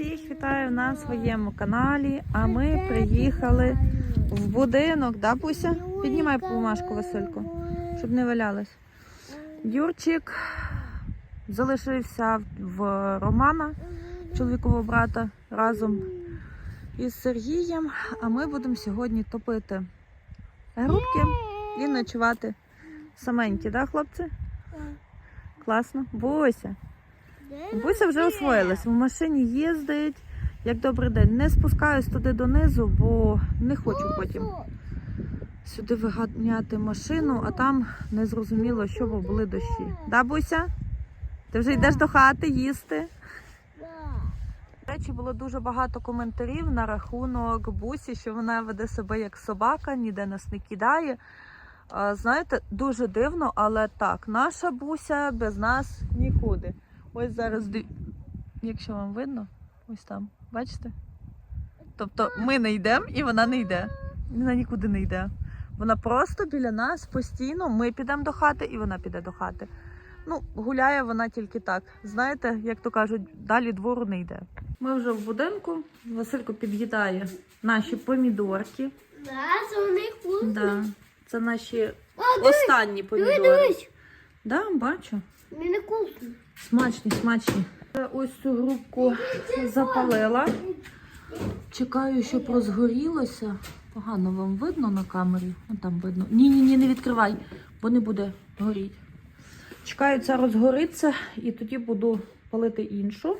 Всіх вітаю на своєму каналі. А ми приїхали в будинок, да, Буся? Піднімай бумажку, Васильку, щоб не валялась. Юрчик залишився в Романа, чоловікового брата, разом із Сергієм. А ми будемо сьогодні топити грубки і ночувати саменькі, да, хлопці? Класно. Буся. Буся вже освоїлась. В машині їздить. Як добрий день. Не спускаюсь туди донизу, бо не хочу потім сюди виганяти машину, а там не зрозуміло, що бо були дощі. Да, Буся? Ти вже йдеш до хати їсти. До речі, було дуже багато коментарів на рахунок Бусі, що вона веде себе як собака, ніде нас не кидає. Знаєте, дуже дивно, але так, наша буся без нас нікуди. Ось зараз, якщо вам видно, ось там, бачите? Тобто ми не йдемо і вона не йде. Вона нікуди не йде. Вона просто біля нас постійно. Ми підемо до хати, і вона піде до хати. Ну, гуляє вона тільки так. Знаєте, як то кажуть, далі двору не йде. Ми вже в будинку. Василько під'їдає наші помідорки. Да, це вони вкусні. Да. Це наші А, останні помідори. дивись, Да, бачу. Вони не вкусні. Смачні, смачні. Ось цю грубку запалила. Чекаю, щоб розгорілося. Погано вам видно на камері. Вон там видно. Ні, ні, ні, не відкривай, бо не буде горіти. Чекаю, це розгориться, і тоді буду палити іншу.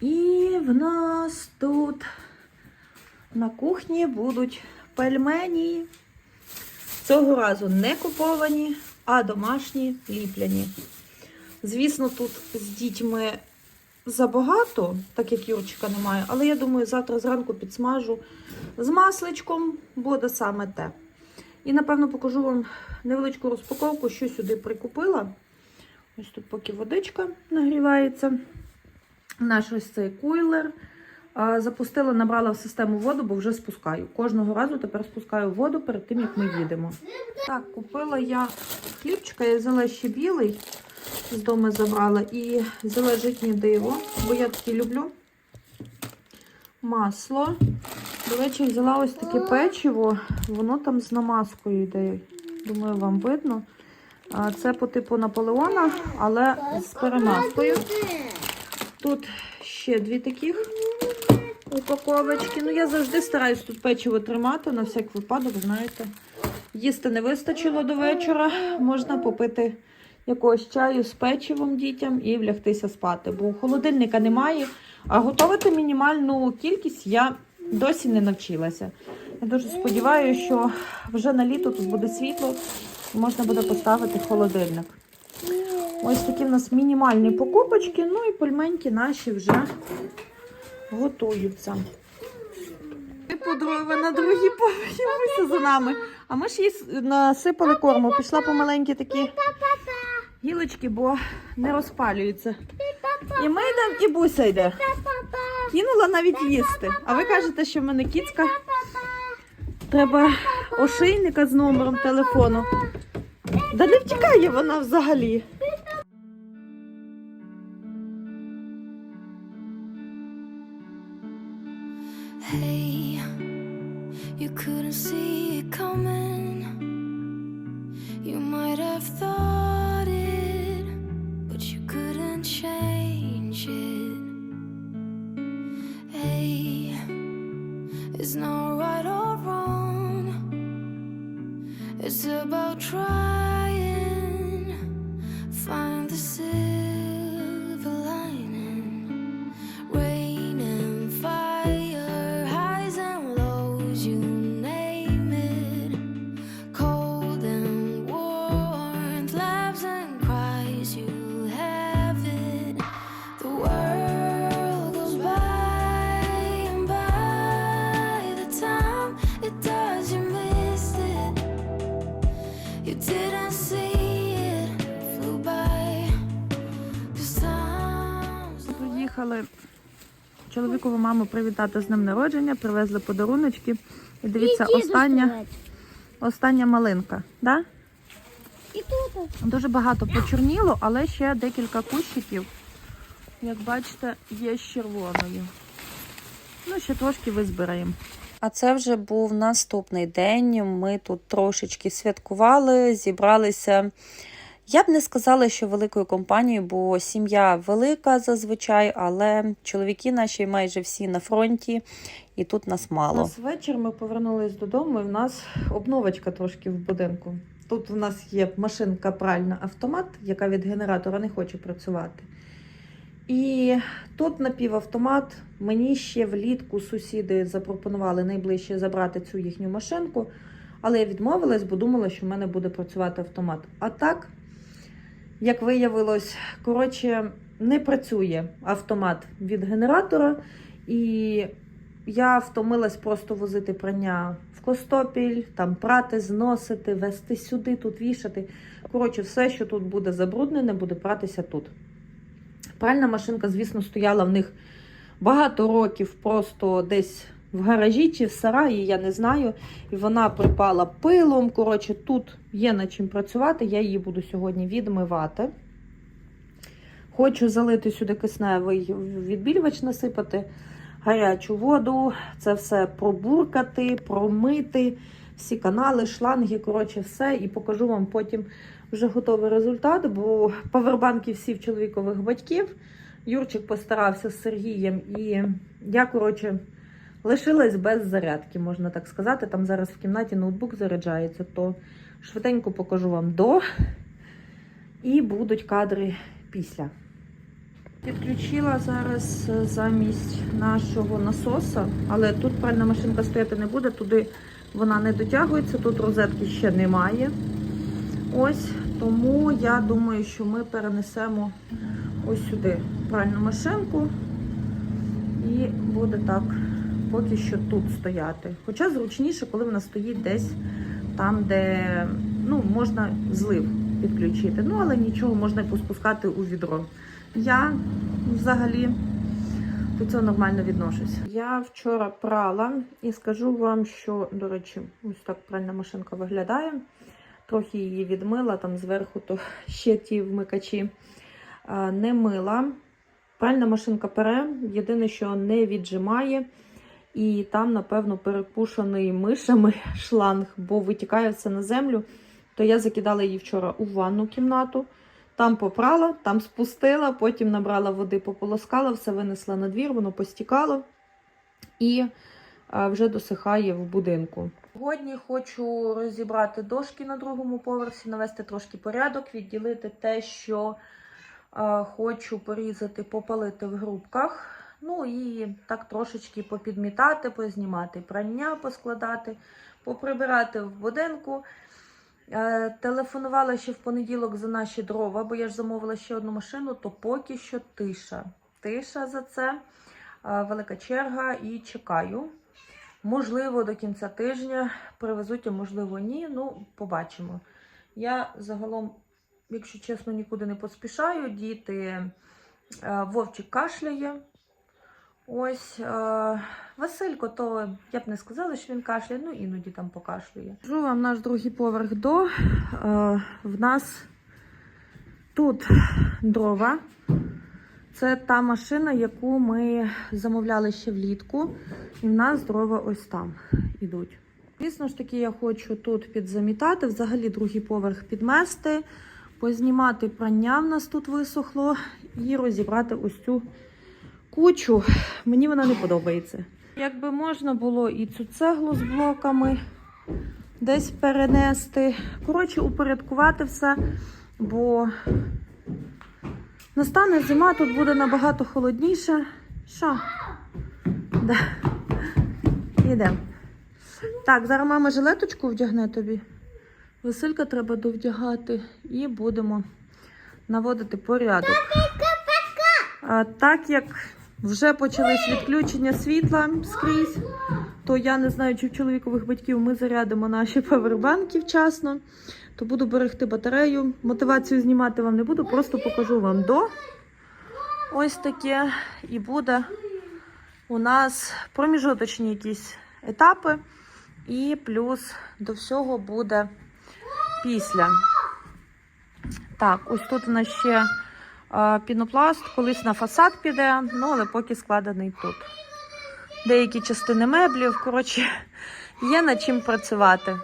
І в нас тут на кухні будуть пельмені. Цього разу не куповані, а домашні ліпляні. Звісно, тут з дітьми забагато, так як Юрчика немає, але я думаю, завтра зранку підсмажу з масличком, буде саме те. І, напевно, покажу вам невеличку розпаковку, що сюди прикупила. Ось тут поки водичка нагрівається. Наш ось цей куйлер. Запустила, набрала в систему воду, бо вже спускаю. Кожного разу тепер спускаю воду перед тим, як ми їдемо. Так, купила я хлібчика, я взяла ще білий з дому забрала і взяла житнє диво, бо я такі люблю. Масло. До речі, взяла ось таке печиво, воно там з намазкою йде. Думаю, вам видно. Це по типу Наполеона, але з перемазкою. Тут ще дві таких упаковочки. Ну, я завжди стараюсь тут печиво тримати, на всяк випадок, знаєте. Їсти не вистачило до вечора, можна попити якогось чаю з печивом дітям і влягтися спати, бо холодильника немає. А готувати мінімальну кількість я досі не навчилася. Я дуже сподіваюся, що вже на літо тут буде світло і можна буде поставити холодильник. Ось такі в нас мінімальні покупочки, ну і пельменьки наші вже готуються. Подруга на другій поверхі за нами. А ми ж їй насипали корму. Пішла по маленькі такі гілочки, бо не розпалюються. І ми йдемо, і буся йде. Кинула навіть їсти. А ви кажете, що в мене кіцька. Треба ошейника з номером телефону. Да не втікає вона взагалі. Чоловікову маму привітати з днем народження, привезли подаруночки. І дивіться, остання, остання малинка. Да? І тут. Дуже багато почорніло, але ще декілька кущиків як бачите, є з червоною. Ну, ще трошки визбираємо. А це вже був наступний день. Ми тут трошечки святкували, зібралися. Я б не сказала, що великою компанією, бо сім'я велика зазвичай, але чоловіки наші майже всі на фронті, і тут нас мало. У нас вечір ми повернулись додому, і в нас обновочка трошки в будинку. Тут в нас є машинка пральна автомат, яка від генератора не хоче працювати. І тут напівавтомат. Мені ще влітку сусіди запропонували найближче забрати цю їхню машинку, але я відмовилась, бо думала, що в мене буде працювати автомат. А так, як виявилось, коротше, не працює автомат від генератора, і я втомилась просто возити прання в Костопіль, там прати, зносити, вести сюди, тут вішати. Коротше, все, що тут буде забруднене, буде пратися тут. Пральна машинка, звісно, стояла в них багато років просто десь в гаражі чи в сараї, я не знаю. І вона припала пилом. Коротше, тут є над чим працювати. Я її буду сьогодні відмивати. Хочу залити сюди кисневий відбілювач насипати, гарячу воду, це все пробуркати, промити, всі канали, шланги, коротше, все. І покажу вам потім вже готовий результат, бо павербанки всі в чоловікових батьків. Юрчик постарався з Сергієм, і я, коротше, лишилась без зарядки, можна так сказати. Там зараз в кімнаті ноутбук заряджається, то швиденько покажу вам до. І будуть кадри після. Підключила зараз замість нашого насоса, але тут пральна машинка стояти не буде, туди вона не дотягується, тут розетки ще немає. Ось, тому я думаю, що ми перенесемо ось сюди пральну машинку. І буде так поки що тут стояти. Хоча зручніше, коли вона стоїть десь там, де ну, можна злив підключити. Ну, але нічого можна поспускати у відро. Я взагалі до цього нормально відношусь. Я вчора прала і скажу вам, що, до речі, ось так пральна машинка виглядає. Трохи її відмила, там зверху то ще ті вмикачі не мила. Пральна машинка пере, єдине, що не віджимає. І там, напевно, перепушений мишами шланг, бо витікає все на землю. То я закидала її вчора у ванну кімнату. Там попрала, там спустила, потім набрала води, пополоскала, все винесла на двір, воно постікало і вже досихає в будинку. Сьогодні хочу розібрати дошки на другому поверсі, навести трошки порядок, відділити те, що хочу порізати, попалити в грубках. Ну і так трошечки попідмітати, познімати прання, поскладати, поприбирати в будинку. Е, Телефонувала ще в понеділок за наші дрова, бо я ж замовила ще одну машину, то поки що тиша. Тиша за це, Е, велика черга і чекаю. Можливо, до кінця тижня привезуть, а можливо, ні. Ну, побачимо. Я загалом, якщо чесно, нікуди не поспішаю. Діти е, Вовчик кашляє. Ось е, Василько, то я б не сказала, що він кашляє, ну іноді там покашлює. Кажу вам наш другий поверх до. Е, в нас тут дрова. Це та машина, яку ми замовляли ще влітку. І в нас дрова ось там ідуть. Звісно ж таки, я хочу тут підзамітати, взагалі другий поверх підмести, познімати прання в нас тут висохло, і розібрати ось цю кучу. Мені вона не подобається. Якби можна було і цю цеглу з блоками десь перенести. Коротше, упорядкувати все, бо настане зима, тут буде набагато холодніше. Що? Да. Йдемо. Так, зараз мама жилеточку вдягне тобі. Василька треба довдягати і будемо наводити порядок. А, так як вже почались відключення світла скрізь, то я не знаю, чи в чоловікових батьків ми зарядимо наші павербанки вчасно, то буду берегти батарею. Мотивацію знімати вам не буду, просто покажу вам до. Ось таке. І буде у нас проміжуточні якісь етапи. І плюс до всього буде після. Так, ось тут у нас ще Пінопласт колись на фасад піде, ну але поки складений тут. Деякі частини меблів, коротше, є над чим працювати.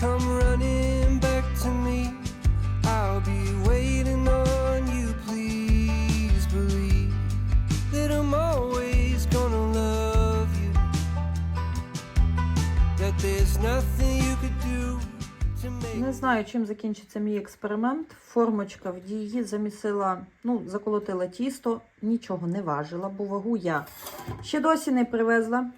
Come running back to me. I'll be waiting on you. Please believe that I'm always gonna love you. That there's nothing you could do. Не знаю, чим закінчиться мій експеримент. Формочка в дії замісила, ну, заколотила тісто, нічого не важила, бо вагу я ще досі не привезла.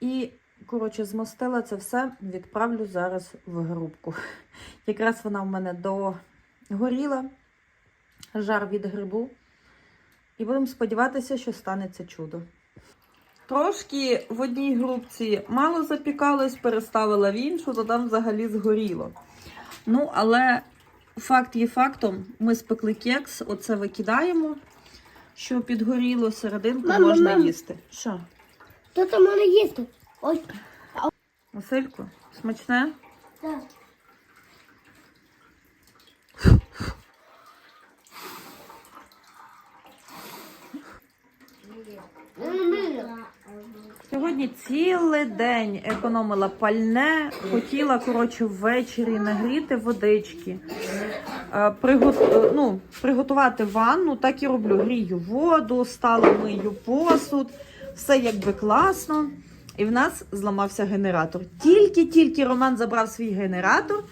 І, коротше, змостила це все, відправлю зараз в грубку. Якраз вона в мене догоріла, жар від грибу. І будемо сподіватися, що станеться чудо. Трошки в одній грубці мало запікалось, переставила в іншу, то там взагалі згоріло. Ну, але факт є фактом, ми спекли кекс, оце викидаємо, що підгоріло, серединку Мама, можна їсти. Що? Там мене їсти? Ой, Васильку, смачне? так. Сьогодні цілий день економила пальне, хотіла, коротше, ввечері нагріти водички, е, пригот... е, ну, приготувати ванну, так і роблю. Грію воду, стала мию посуд, все якби класно. І в нас зламався генератор. Тільки-тільки Роман забрав свій генератор,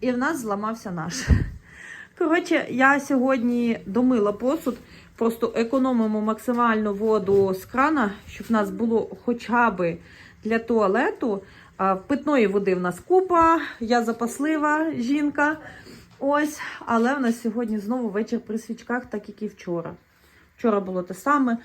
і в нас зламався наш. Коротше, я сьогодні домила посуд, просто економимо максимально воду з крана, щоб в нас було хоча б для туалету. Питної води в нас купа, я запаслива жінка. Ось, але в нас сьогодні знову вечір при свічках, так як і вчора. Вчора було те саме.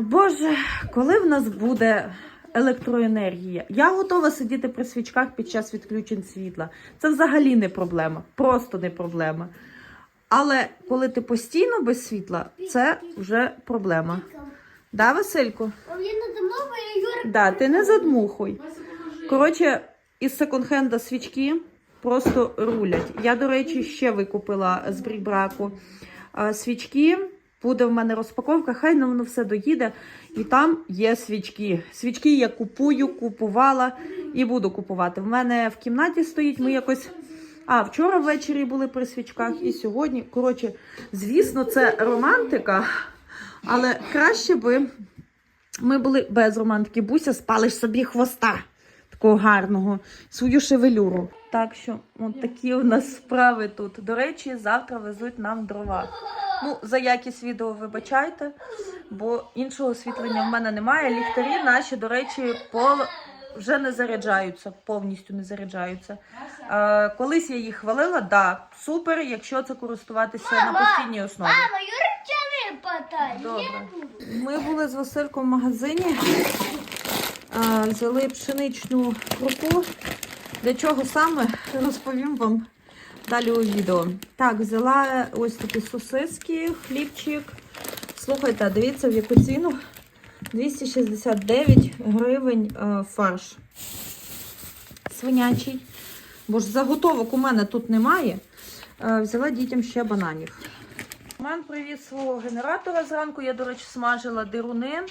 Боже, коли в нас буде електроенергія? Я готова сидіти при свічках під час відключень світла. Це взагалі не проблема, просто не проблема. Але коли ти постійно без світла, це вже проблема. Да, Васильку? Да, ти не задмухуй. Коротше, із секонд-хенда свічки просто рулять. Я, до речі, ще викупила з брібраку свічки. Буде в мене розпаковка, хай на воно все доїде. І там є свічки. Свічки я купую, купувала і буду купувати. В мене в кімнаті стоїть, ми якось. А, вчора ввечері були при свічках, і сьогодні. Коротше, звісно, це романтика, але краще би ми були без романтики. Буся, спалиш собі хвоста такого гарного, свою шевелюру. Так що, от такі у нас справи тут. До речі, завтра везуть нам дрова. Ну, за якість відео вибачайте, бо іншого освітлення в мене немає. Ліхтарі наші, до речі, по... вже не заряджаються, повністю не заряджаються. Е, колись я їх хвалила, да, супер, якщо це користуватися на постійній основі. Мама. Добре. Ми були з Васильком в магазині, взяли пшеничну крупу. Для чого саме розповім вам далі у відео. Так, взяла ось такі сосиски, хлібчик. Слухайте, дивіться, в яку ціну 269 гривень е, фарш. Свинячий. Бо ж заготовок у мене тут немає. Е, Взяла дітям ще бананів. Роман привіз свого генератора зранку. Я, до речі, смажила дируни.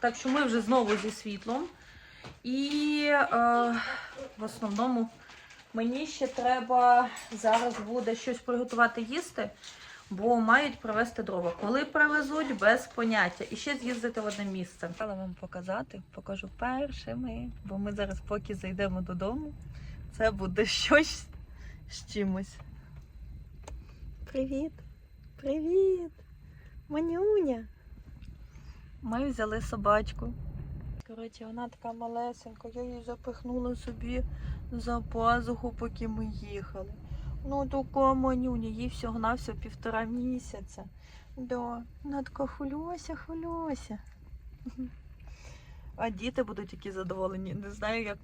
Так що ми вже знову зі світлом. І е, в основному мені ще треба зараз буде щось приготувати їсти, бо мають привезти дрова. Коли привезуть, без поняття. І ще з'їздити в одне місце. Хотіла вам показати, покажу першими, бо ми зараз, поки зайдемо додому, це буде щось з чимось. Привіт! Привіт! Манюня! Ми взяли собачку. Коротше, вона така малесенька, я її запихнула собі за пазуху, поки ми їхали. Ну, така манюня, їй всього на півтора місяця. Да, вона така хвилюся, хвилюся. А діти будуть які задоволені. Не знаю, як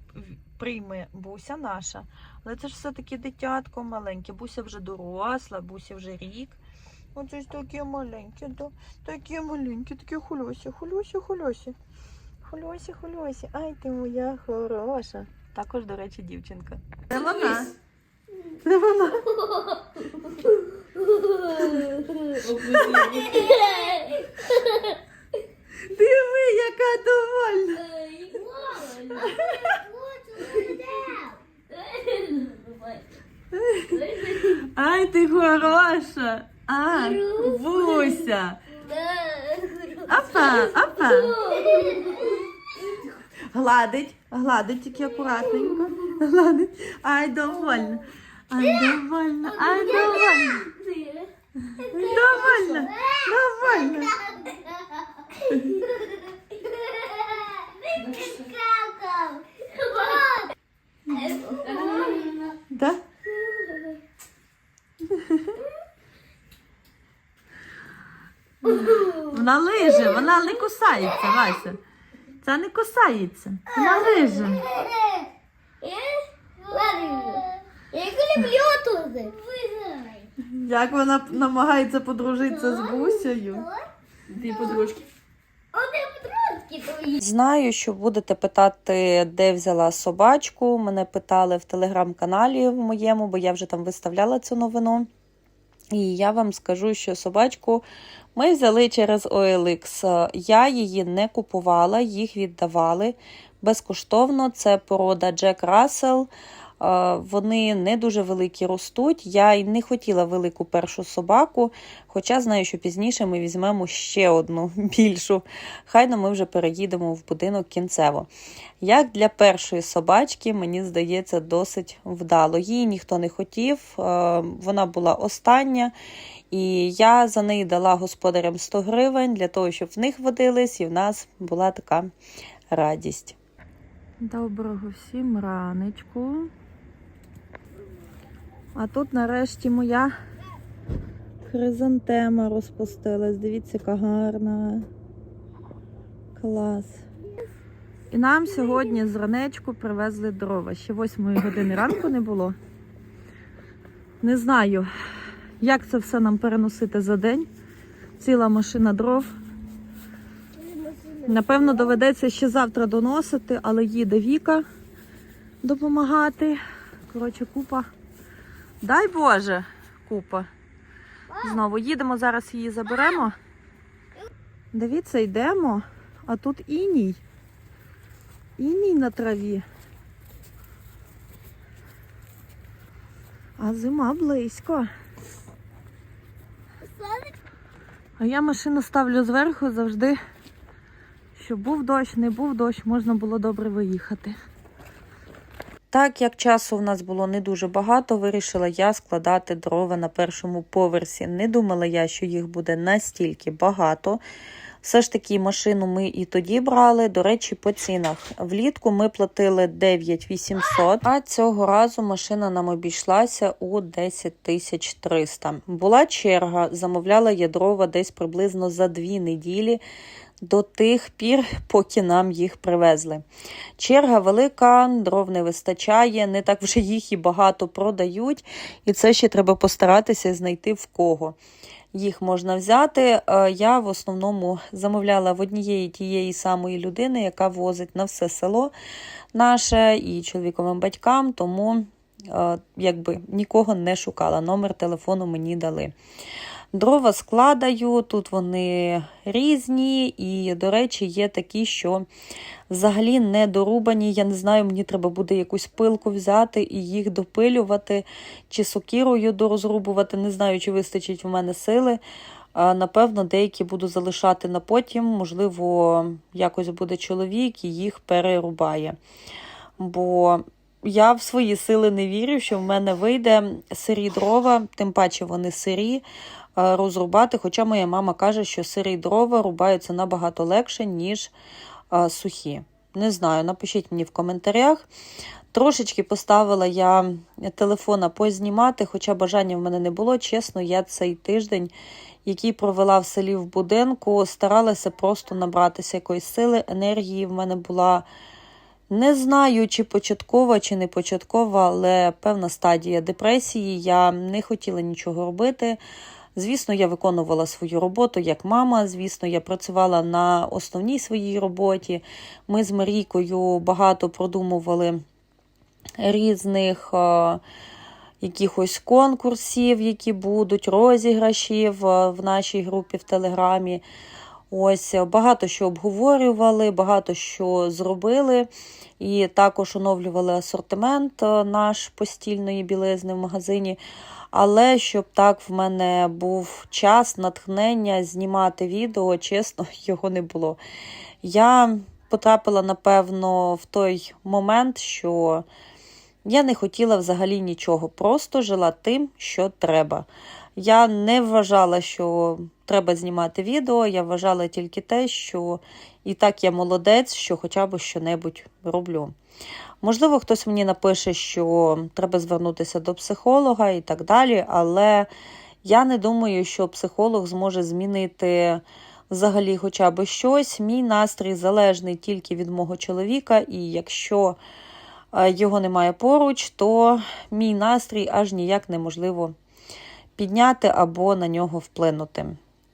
прийме Буся наша. Але це ж все-таки дитятко маленьке. Буся вже доросла, Буся вже рік. Оце ж таке маленьке, да? таке маленьке, таке хулюся, хулюся, хулюся. Хулюся, хулюся. Ай ти моя хороша. Також, до речі, дівчинка. Це вона. Це вона. Диви, яка довольна. Ай, ти хороша. А, Буся. Апа, апа. Гладить, гладить тільки акуратненько. Гладить. Ай, довольна. Ай, довольна, ай, довольна. Довольна, довольна. Да? Вона лиже, вона не кусається, Вася. Це не кусається. Вона лиже. Я люблю туди. Як вона намагається подружитися з Бусею. Дві подружки. Знаю, що будете питати, де взяла собачку. Мене питали в телеграм-каналі в моєму, бо я вже там виставляла цю новину. І я вам скажу, що собачку ми взяли через OLX. Я її не купувала, їх віддавали безкоштовно. Це порода Джек Рассел. Е, Вони не дуже великі ростуть. Я й не хотіла велику першу собаку, хоча знаю, що пізніше ми візьмемо ще одну більшу. Хайно ми вже переїдемо в будинок кінцево. Як для першої собачки, мені здається, досить вдало. Її ніхто не хотів, е, вона була остання. І я за неї дала господарям 100 гривень для того, щоб в них водились, і в нас була така радість. Доброго всім ранечку. А тут нарешті моя хризантема розпустилась. Дивіться, яка гарна. Клас. І нам сьогодні з ранечку привезли дрова. Ще 8 години ранку не було. Не знаю, як це все нам переносити за день. Ціла машина дров. Напевно, доведеться ще завтра доносити, але їде Віка допомагати. Коротше, купа. Дай Боже, купа. Знову їдемо, зараз її заберемо. Дивіться, йдемо, а тут іній. Іній на траві. А зима близько. А я машину ставлю зверху завжди, щоб був дощ, не був дощ, можна було добре виїхати. Так як часу в нас було не дуже багато, вирішила я складати дрова на першому поверсі. Не думала я, що їх буде настільки багато. Все ж таки, машину ми і тоді брали. До речі, по цінах. Влітку ми платили 9800, а цього разу машина нам обійшлася у 10 тисяч 300. Була черга, замовляла я дрова десь приблизно за дві неділі. До тих пір, поки нам їх привезли. Черга велика, дров не вистачає, не так вже їх і багато продають, і це ще треба постаратися знайти в кого. Їх можна взяти. Е, Я в основному замовляла в однієї тієї самої людини, яка возить на все село наше і чоловіковим батькам, тому е, якби нікого не шукала. Номер телефону мені дали. Дрова складаю, тут вони різні, і, до речі, є такі, що взагалі не дорубані. Я не знаю, мені треба буде якусь пилку взяти і їх допилювати, чи сокірою дорозрубувати. Не знаю, чи вистачить в мене сили. Напевно, деякі буду залишати на потім. Можливо, якось буде чоловік і їх перерубає. Бо я в свої сили не вірю, що в мене вийде сирі дрова, тим паче вони сирі, е, розрубати. Хоча моя мама каже, що сирі дрова рубаються набагато легше, ніж е, сухі. Не знаю, напишіть мені в коментарях. Трошечки поставила я телефона познімати, хоча бажання в мене не було. Чесно, я цей тиждень, який провела в селі в будинку, старалася просто набратися якоїсь сили. Енергії в мене була. Не знаю, чи початкова, чи не початкова, але певна стадія депресії. Я не хотіла нічого робити. Звісно, я виконувала свою роботу як мама. Звісно, я працювала на основній своїй роботі. Ми з Марійкою багато продумували різних е, якихось конкурсів, які будуть, розіграшів в, в нашій групі в Телеграмі. Ось е, багато що обговорювали, багато що зробили. І також оновлювали асортимент е, наш постільної білизни в магазині. Але щоб так в мене був час, натхнення знімати відео, чесно, його не було. Я потрапила, напевно, в той момент, що я не хотіла взагалі нічого, просто жила тим, що треба. Я не вважала, що треба знімати відео. Я вважала тільки те, що і так я молодець, що хоча б щонебудь роблю. Можливо, хтось мені напише, що треба звернутися до психолога і так далі, але я не думаю, що психолог зможе змінити взагалі хоча б щось. Мій настрій залежний тільки від мого чоловіка, і якщо е, його немає поруч, то мій настрій аж ніяк неможливо підняти або на нього вплинути.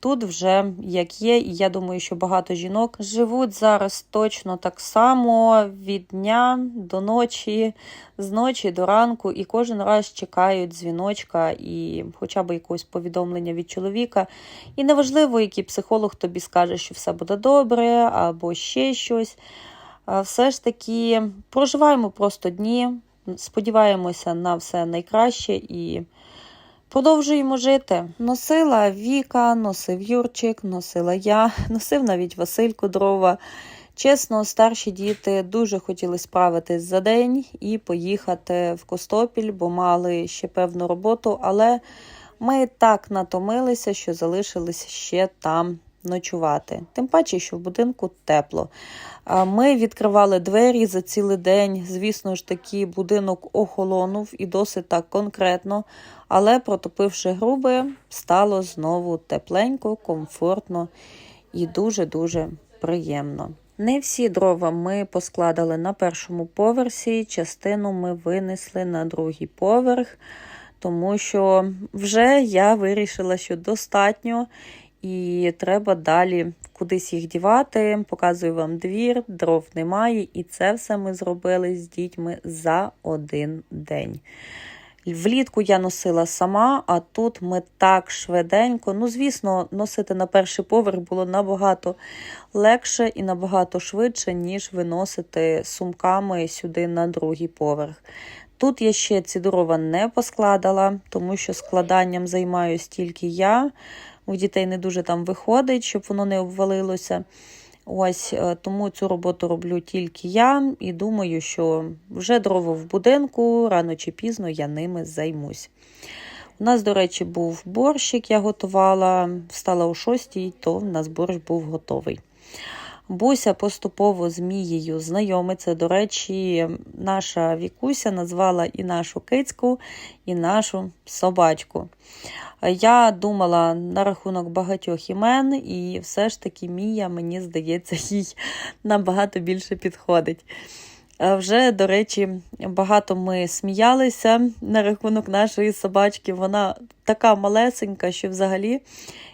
Тут вже як є, і я думаю, що багато жінок живуть зараз точно так само від дня до ночі, з ночі до ранку, і кожен раз чекають дзвіночка і хоча б якогось повідомлення від чоловіка. І неважливо, який психолог тобі скаже, що все буде добре, або ще щось. Все ж таки проживаємо просто дні, сподіваємося на все найкраще і. Продовжуємо жити. Носила Віка, носив Юрчик, носила я, носив навіть Василько дрова. Чесно, старші діти дуже хотіли справитись за день і поїхати в Костопіль, бо мали ще певну роботу, але ми так натомилися, що залишилися ще там ночувати. Тим паче, що в будинку тепло. Ми відкривали двері за цілий день. Звісно ж таки, будинок охолонув і досить так конкретно. Але протопивши груби, стало знову тепленько, комфортно і дуже-дуже приємно. Не всі дрова ми поскладали на першому поверсі, частину ми винесли на другий поверх, тому що вже я вирішила, що достатньо і треба далі кудись їх дівати. Показую вам двір, дров немає, і це все ми зробили з дітьми за один день. Влітку я носила сама, а тут ми так швиденько. Ну, звісно, носити на перший поверх було набагато легше і набагато швидше, ніж виносити сумками сюди на другий поверх. Тут я ще ці дрова не поскладала, тому що складанням займаюсь тільки я. У дітей не дуже там виходить, щоб воно не обвалилося. Ось е, тому цю роботу роблю тільки я, і думаю, що вже дрова в будинку, рано чи пізно я ними займусь. У нас, до речі, був борщик, я готувала, встала о 6, то в нас борщ був готовий. Буся поступово з Мією знайомиться. До речі, наша Вікуся назвала і нашу кицьку, і нашу собачку. Я думала на рахунок багатьох імен, і все ж таки Мія, мені здається, їй набагато більше підходить. Вже, до речі, багато ми сміялися на рахунок нашої собачки. Вона така малесенька, що взагалі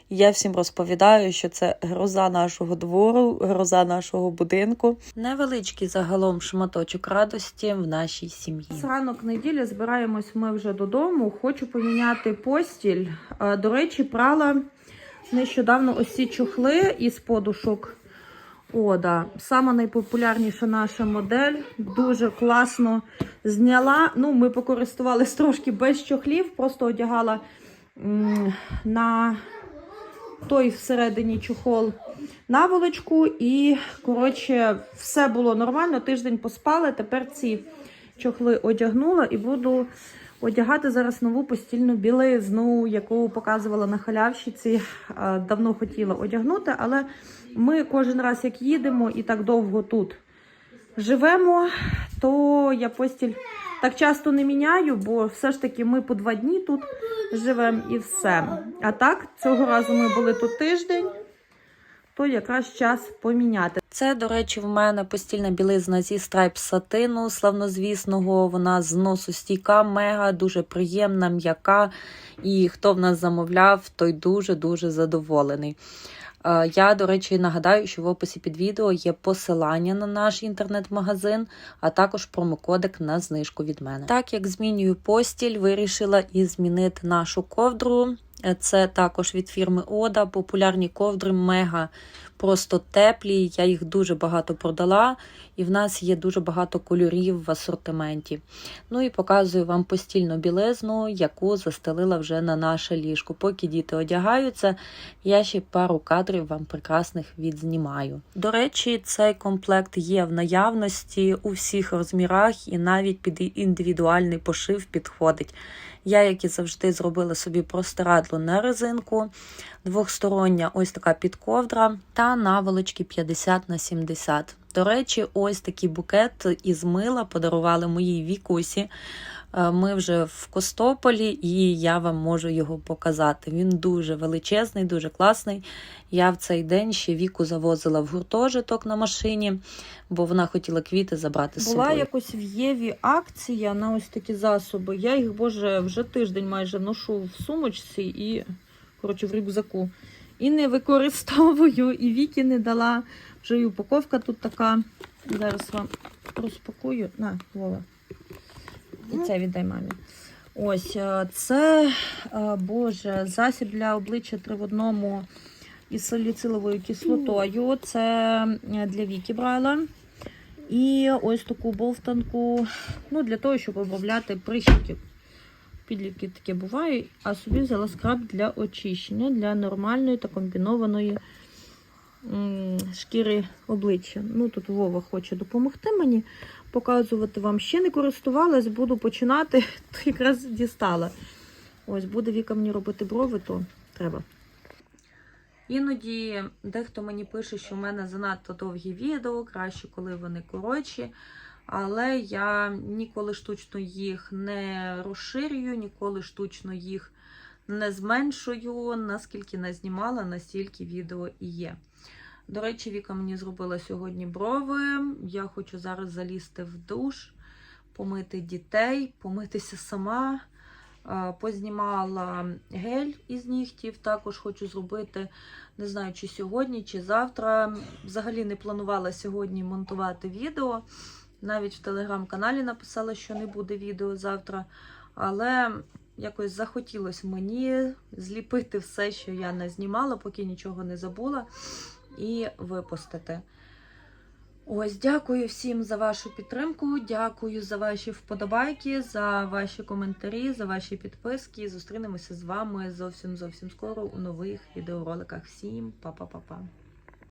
я всім розповідаю, що це гроза нашого двору, гроза нашого будинку. Невеличкий загалом шматочок радості в нашій сім'ї. Ранок неділі збираємось ми вже додому. Хочу поміняти постіль. Е, До речі, прала нещодавно ось ці чохли із подушок. Ода. Сама найпопулярніша наша модель. Дуже класно зняла. Ну, ми покористувались трошки без чохлів, просто одягала м, на той всередині чохол наволочку. І, коротше, все було нормально. Тиждень поспали. Тепер ці чохли одягнула і буду одягати зараз нову постільну білизну, яку показувала на халявщиці. Е, Давно хотіла одягнути, але ми кожен раз, як їдемо і так довго тут живемо, то я постіль так часто не міняю, бо все ж таки ми по два дні тут живемо і все. А так, цього разу ми були тут тиждень, то якраз час поміняти. Це, до речі, в мене постільна білизна зі страйп сатину славнозвісного. Вона з носу стійка, мега, дуже приємна, м'яка. І хто в нас замовляв, той дуже-дуже задоволений. Е, Я, до речі, нагадаю, що в описі під відео є посилання на наш інтернет-магазин, а також промокодик на знижку від мене. Так як змінюю постіль, вирішила і змінити нашу ковдру. Е, Це також від фірми Ода. Популярні ковдри мега просто теплі. Я їх дуже багато продала, і в нас є дуже багато кольорів в асортименті. Ну і показую вам постільну білизну, яку застелила вже на наше ліжко. Поки діти одягаються, я ще пару кадрів вам прекрасних відзнімаю. До речі, цей комплект є в наявності у всіх розмірах і навіть під індивідуальний пошив підходить. Я, як і завжди, зробила собі простирадло на резинку, двохстороння ось така підковдра та наволочки 50 на 70. До речі, ось такий букет із мила подарували моїй вікусі. Е, Ми вже в Костополі, і я вам можу його показати. Він дуже величезний, дуже класний. Я в цей день ще віку завозила в гуртожиток на машині, бо вона хотіла квіти забрати з Була собою. якось в Єві акція на ось такі засоби. Я їх, боже, вже тиждень майже ношу в сумочці і, коротше, в рюкзаку. І не використовую, і Вікі не дала. Вже і упаковка тут така. Зараз вам розпакую. На, Вова. І це віддай мамі. Ось е, це, е, боже, засіб для обличчя три в одному із саліциловою кислотою. Це е, для Вікі брала. І ось таку бовтанку, ну, для того, щоб обробляти прищики. Підлітки таке буває, а собі взяла скраб для очищення, для нормальної та комбінованої шкіри обличчя. Ну, тут Вова хоче допомогти мені показувати вам. Ще не користувалась, буду починати, то якраз дістала. Ось, буде Віка мені робити брови, то треба. Іноді дехто мені пише, що в мене занадто довгі відео, краще, коли вони коротші. Але я ніколи штучно їх не розширюю, ніколи штучно їх не зменшую. Наскільки не знімала, настільки відео і є. До речі, Віка мені зробила сьогодні брови. Я хочу зараз залізти в душ, помити дітей, помитися сама. Познімала гель із нігтів. Також хочу зробити, не знаю, чи сьогодні, чи завтра. Взагалі не планувала сьогодні монтувати відео. Навіть в телеграм-каналі написала, що не буде відео завтра. Але якось захотілося мені зліпити все, що я не знімала, поки нічого не забула, і випустити. Ось, дякую всім за вашу підтримку. Дякую за ваші вподобайки, за ваші коментарі, за ваші підписки. Зустрінемося з вами зовсім зовсім скоро у нових відеороликах. Всім па-па-па-па.